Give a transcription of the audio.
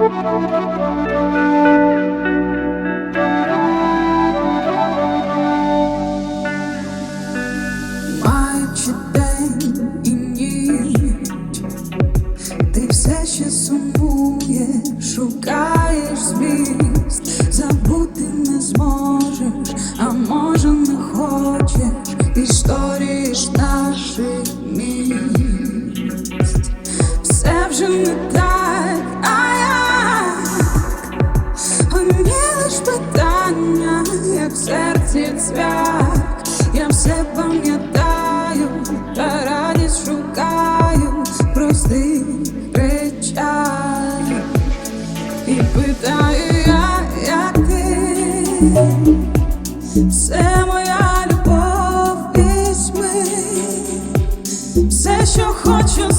Маючи день і ніч, ти в серці цвях, я все пам'ятаю, та радість шукаю в простих речах. І питаю я, як ти, все моя любов візьми, все, що хочу